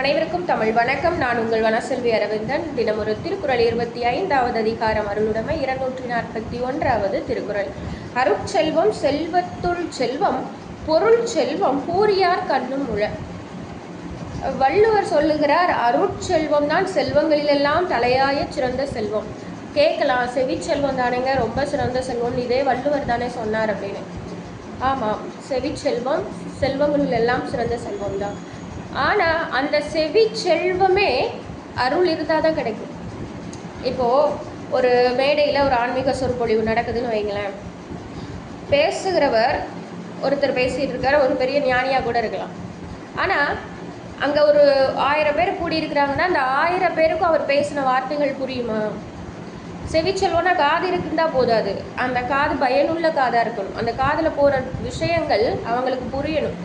அனைவருக்கும் தமிழ் வணக்கம். நான் உங்கள் வனசெல்வி அரவிந்தன். தினமொரு திருக்குறள் இருபத்தி ஐந்தாவது அதிகாரம் அருளுடைமை இருநூற்றி நாற்பத்தி ஒன்றாவது திருக்குறள். அருட்செல்வம் செல்வத்துள் செல்வம் பொருள் செல்வம் பூரியார் கண்ணும் முழ வள்ளுவர் சொல்லுகிறார் அருட்செல்வம் தான் செல்வங்களிலெல்லாம் தலையாய சிறந்த செல்வம். கேட்கலாம் செவிச்செல்வம் தானேங்க ரொம்ப சிறந்த செல்வம். இதே வள்ளுவர் தானே சொன்னார் அப்படின்னு. ஆமாம் செவிச்செல்வம் செல்வங்களில் எல்லாம் சிறந்த செல்வம் தான். ஆனால் அந்த செவி செல்வமே அருள் இருந்தால் தான் கிடைக்கும். இப்போது ஒரு மேடையில் ஒரு ஆன்மீக சொற்பொழிவு நடக்குதுன்னு வைங்களேன். பேசுகிறவர் ஒருத்தர் பேசிகிட்டு இருக்கார் ஒரு பெரிய ஞானியாக கூட இருக்கலாம். ஆனால் அங்கே ஒரு ஆயிரம் பேர் கூடியிருக்கிறாங்கன்னா அந்த ஆயிரம் பேருக்கும் அவர் பேசின வார்த்தைகள் புரியுமா? செவிச்செல்வனா காது இருக்குந்தா போதாது. அந்த காது பயனுள்ள காதாக இருக்கணும். அந்த காதில் போகிற விஷயங்கள் அவங்களுக்கு புரியணும்.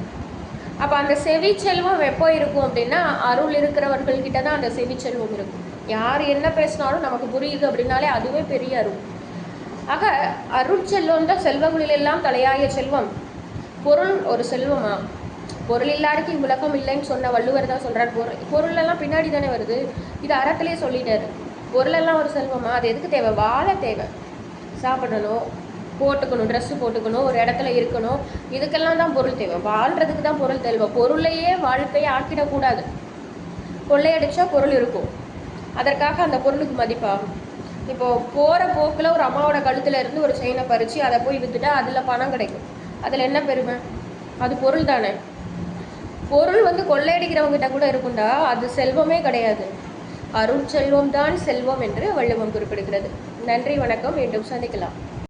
அப்போ அந்த செவிச்செல்வம் எப்போ இருக்கும் அப்படின்னா அருள் இருக்கிறவர்கள்கிட்ட தான் அந்த செவிச்செல்வம் இருக்கும். யார் என்ன பேசினாலும் நமக்கு புரியுது அப்படின்னாலே அதுவே பெரிய அருள். ஆக அருள் செல்வம் தான் செல்வங்களிலெல்லாம் தலையாய செல்வம். பொருள் ஒரு செல்வமா? பொருள் இல்லாருக்கு உலகம் இல்லைன்னு சொன்ன வள்ளுவர் தான் சொல்கிறார் பொருள் பொருளெல்லாம் பின்னாடி தானே வருது? இது அறத்துலேயே சொல்லிட்டாரு. பொருளெல்லாம் ஒரு செல்வமா? அது எதுக்கு தேவை? வாழ தேவை. சாப்பிடணும். போட்டுக்கணும் ட்ரெஸ்ஸு போட்டுக்கணும் ஒரு இடத்துல இருக்கணும். இதுக்கெல்லாம் தான் பொருள் தேவை. வாழ்கிறதுக்கு தான் பொருள் தேவை. பொருளையே வாழ்க்கையை ஆக்கிடக்கூடாது. கொள்ளையடிச்சா பொருள் இருக்கும். அதற்காக அந்த பொருளுக்கு மதிப்பாகும். இப்போது போகிற போக்கில் ஒரு அம்மாவோட கழுத்தில் இருந்து ஒரு செயினை பறித்து அதை போய் விற்றுட்டா அதில் பணம் கிடைக்கும். அதில் என்ன பெருமை? அது பொருள் தானே. பொருள் வந்து கொள்ளையடிக்கிறவங்ககிட்ட கூட இருக்குண்டா அது செல்வமே கிடையாது. அருட்செல்வம் தான் செல்வம் என்று வள்ளுவம் குறிப்பிடுகிறது. நன்றி வணக்கம். மீண்டும் சந்திக்கலாம்.